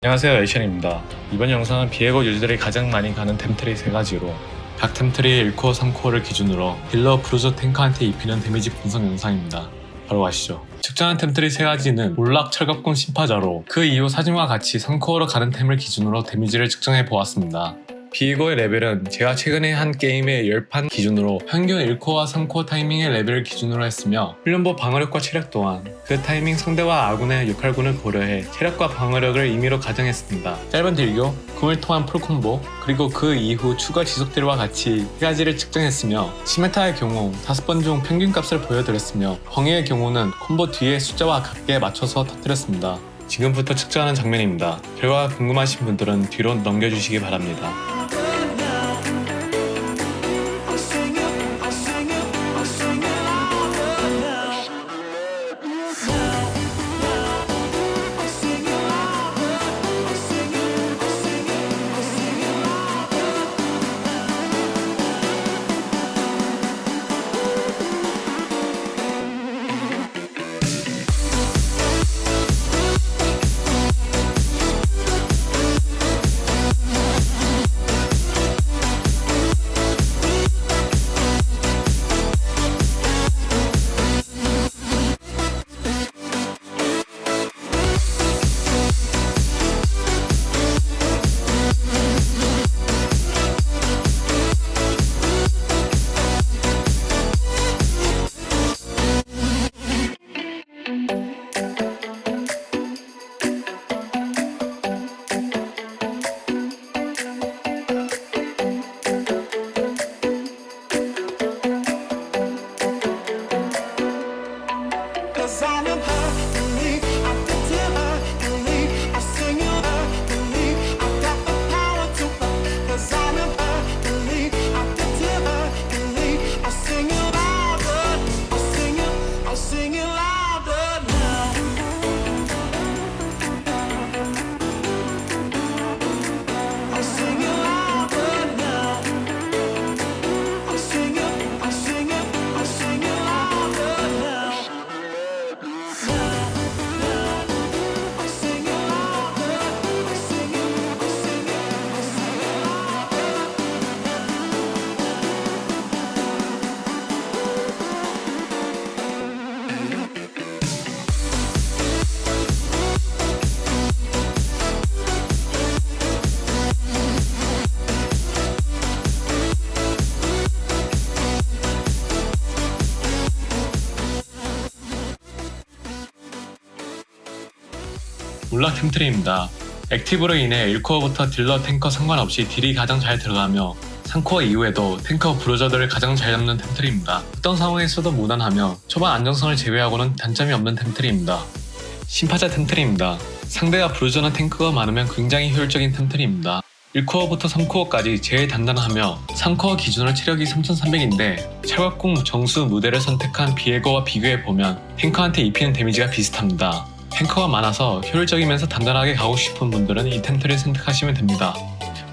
안녕하세요 에이션입니다. 이번 영상은 비에고 유저들이 가장 많이 가는 템트리 세 가지로 각 템트리의 1코어 3코어를 기준으로 딜러 브루저 탱커한테 입히는 데미지 분석 영상입니다. 바로 가시죠? 측정한 템트리 세 가지는 몰락 철갑군 심파자로 그 이후 사진과 같이 3코어로 가는 템을 기준으로 데미지를 측정해 보았습니다 비에고의 레벨은 제가 최근에 한 게임의 10판 기준으로 평균 1코어와 3코어 타이밍의 레벨을 기준으로 했으며 훈련보 방어력과 체력 또한 그 타이밍 상대와 아군의 역할군을 고려해 체력과 방어력을 임의로 가정했습니다. 짧은 딜교, kum을 통한 풀콤보, 그리고 그 이후 추가 지속딜과 같이 세 가지를 측정했으며 시메타의 경우 5번 중 평균값을 보여드렸으며 황해의 경우는 콤보 뒤의 숫자와 같게 맞춰서 터뜨렸습니다. 지금부터 측정하는 장면입니다. 결과가 궁금하신 분들은 뒤로 넘겨주시기 바랍니다. 몰락 템트리입니다. 액티브로 인해 1코어부터 딜러 탱커 상관없이 딜이 가장 잘 들어가며 3코어 이후에도 탱커 브루저들을 가장 잘 잡는 템트리입니다. 어떤 상황에서도 무난하며 초반 안정성을 제외하고는 단점이 없는 템트리입니다. 심파자 템트리입니다. 상대가 브루저나 탱크가 많으면 굉장히 효율적인 템트리입니다. 1코어부터 3코어까지 제일 단단하며 3코어 기준으로 체력이 3300인데 철갑궁 정수 무대를 선택한 비에고와 비교해보면 탱커한테 입히는 데미지가 비슷합니다. 탱커가 많아서 효율적이면서 단단하게 가고 싶은 분들은 이 템트를 선택하시면 됩니다.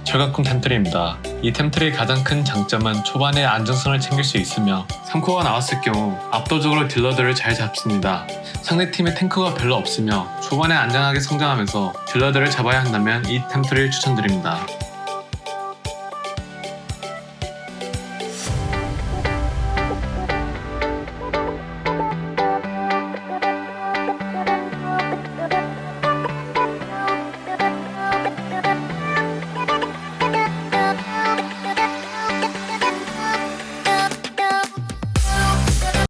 철갑궁 템트리입니다. 이 템트리의 가장 큰 장점은 초반에 안정성을 챙길 수 있으며 3코어가 나왔을 경우 압도적으로 딜러들을 잘 잡습니다. 상대팀에 탱크가 별로 없으며 초반에 안전하게 성장하면서 딜러들을 잡아야 한다면 이 템트리를 추천드립니다.